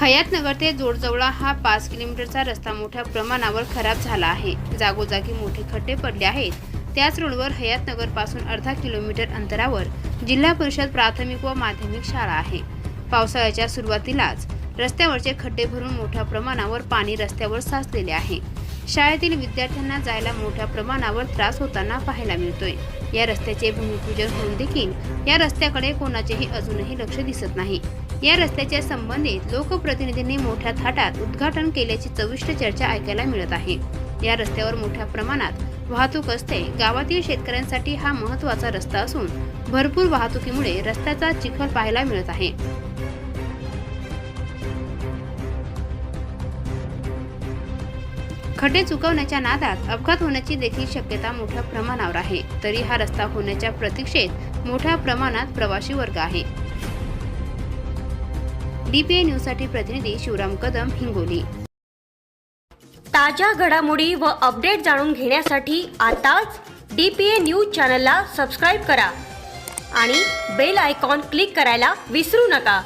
हयातनगर ते जोडजवळा हा पाच किलोमीटरचा रस्ता मोठ्या प्रमाणावर खराब झाला आहे. जागोजागी मोठे खड्डे पडले आहेत. त्याच रोडवर हयातनगरपासून अर्धा किलोमीटर अंतरावर जिल्हा परिषद प्राथमिक व माध्यमिक शाळा आहे. पावसाळ्याच्या सुरुवातीलाच रस्त्यावरचे खड्डे भरून मोठ्या प्रमाणावर पाणी रस्त्यावर साचलेले आहे. शाळेतील विद्यार्थ्यांना जायला मोठ्या प्रमाणावर त्रास होताना पाहायला मिळतोय. या रस्त्याचे भूमिपूजन होऊन देखील या रस्त्याकडे कोणाचेही अजूनही लक्ष दिसत नाही. या रस्त्याच्या संबंधित लोकप्रतिनिधींनी मोठ्या थाटात उद्घाटन केल्याची चविष्ट चर्चा ऐकायला मिळत आहे. या रस्त्यावर मोठ्या प्रमाणात वाहतूक असते. गावातील शेतकऱ्यांसाठी हा महत्त्वाचा रस्ता असून भरपूर वाहतुकीमुळे रस्त्याचा चिखल पाहायला मिळत आहे. खड्डे चुकवण्याच्या नादात अपघात होण्याची देखील शक्यता मोठ्या प्रमाणावर आहे. तरी हा रस्ता होण्याच्या प्रतीक्षेत मोठ्या प्रमाणात प्रवासी वर्ग आहे. डीपीए न्यूजसाठी प्रतिनिधी शिवराम कदम हिंगोली. ताज्या घडामोडी व अपडेट जाणून घेण्यासाठी आताच डी पी ए न्यूज चॅनलला सबस्क्राईब करा आणि बेल आयकॉन क्लिक करायला विसरू नका.